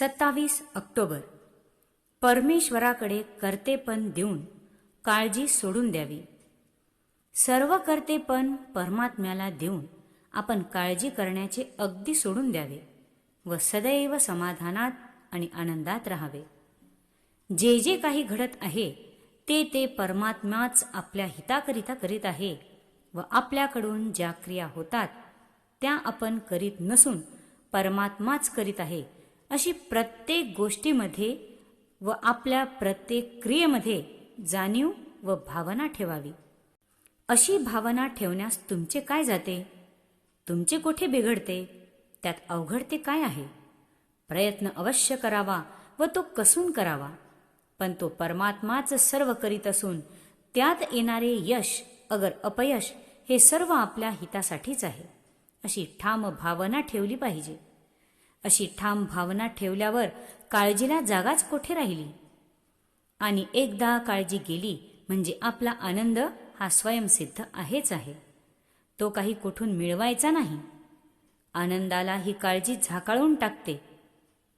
सत्तावीस ऑक्टोबर. परमेश्वराकडे कर्तेपण देऊन काळजी सोडून द्यावी. सर्व कर्तेपण परमात्म्याला देऊन आपण काळजी करण्याचे अगदी सोडून द्यावे व सदैव समाधानात आणि आनंदात राहावे. जे जे काही घडत आहे ते ते परमात्माच आपल्या हिताकरिता करीत आहे व आपल्याकडून ज्या क्रिया होतात त्या आपण करीत नसून परमात्माच करीत आहे अशी प्रत्येक गोष्टीमध्ये व आपल्या प्रत्येक क्रियेमध्ये जाणीव व भावना ठेवावी. अशी भावना ठेवण्यास तुमचे काय जाते? तुमचे कोठे बिघडते? त्यात अवघडते काय आहे? प्रयत्न अवश्य करावा व तो कसून करावा. पण तो परमात्माच सर्व करीत असून त्यात येणारे यश अगर अपयश हे सर्व आपल्या हितासाठीच आहे. अशी ठाम भावना ठेवली पाहिजे. अशी ठाम भावना ठेवल्यावर काळजीला जागाच कोठे राहिली? आणि एकदा काळजी गेली म्हणजे आपला आनंद हा स्वयंसिद्ध आहेच आहे. तो काही कुठून मिळवायचा नाही. आनंदाला ही काळजी झाकाळून टाकते.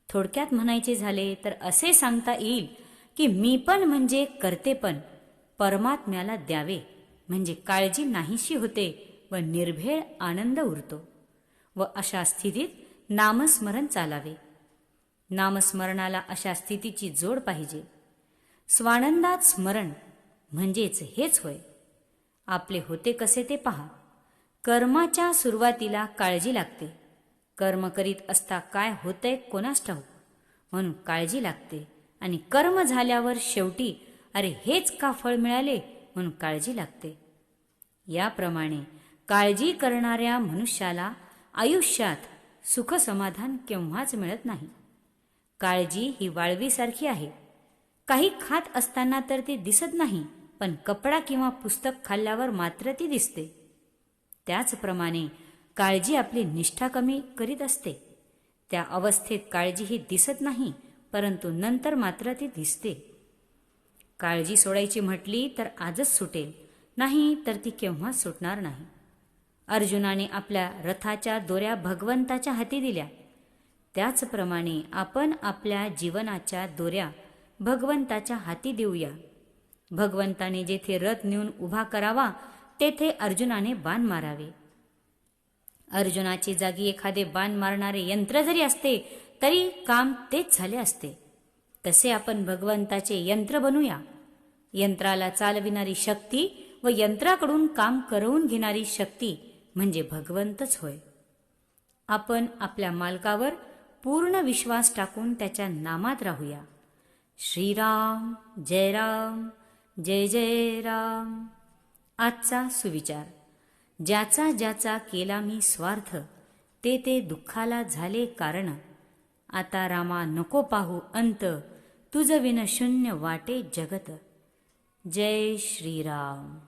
थोडक्यात म्हणायचे झाले तर असे सांगता येईल की मी पण म्हणजे करते पण परमात्म्याला द्यावे म्हणजे काळजी नाहीशी होते व निर्भेळ आनंद उरतो. व अशा स्थितीत नामस्मरण चालावे. नामस्मरणाला अशा स्थितीची जोड पाहिजे. स्वानंदात स्मरण म्हणजेच हेच होय. आपले होते कसे ते पहा. कर्माच्या सुरुवातीला काळजी लागते. कर्म करीत असता काय होतंय कोणास ठाऊ म्हणून काळजी लागते. आणि कर्म झाल्यावर शेवटी अरे हेच का फळ मिळाले? म्हणून काळजी लागते. याप्रमाणे काळजी करणाऱ्या मनुष्याला आयुष्यात सुख समाधान केव्हाच मिळत नाही. काळजी ही वाळवीसारखी आहे. काही खात असताना तर ती दिसत नाही पण कपडा किंवा पुस्तक खाल्ल्यावर मात्र ती दिसते. त्याचप्रमाणे काळजी आपली निष्ठा कमी करीत असते. त्या अवस्थेत काळजी ही दिसत नाही परंतु नंतर मात्र ती दिसते. काळजी सोडायची म्हटली तर आजच सुटेल नाही तर ती केव्हाच सुटणार नाही. अर्जुनाने आपल्या रथाच्या दोऱ्या भगवंताच्या हाती दिल्या. त्याचप्रमाणे आपण आपल्या जीवनाच्या दोऱ्या भगवंताच्या हाती देऊया. भगवंताने जेथे रथ नेऊन उभा करावा तेथे अर्जुनाने बाण मारावे. अर्जुनाची जागी एखादे बाण मारणारे यंत्र जरी असते तरी काम तेच झाले असते. तसे आपण भगवंताचे यंत्र बनूया. यंत्राला चालविणारी शक्ती व यंत्राकडून काम करवून घेणारी शक्ती म्हणजे भगवंतच होय. आपण आपल्या मालकावर पूर्ण विश्वास टाकून त्याच्या नामात राहूया. श्रीराम जय राम जय जय राम आजचा सुविचार. ज्याचा ज्याचा केला मी स्वार्थ ते ते दुःखाला झाले कारण. आता रामा नको पाहू अंत. तुझ विन शून्य वाटे जगत. जय श्रीराम.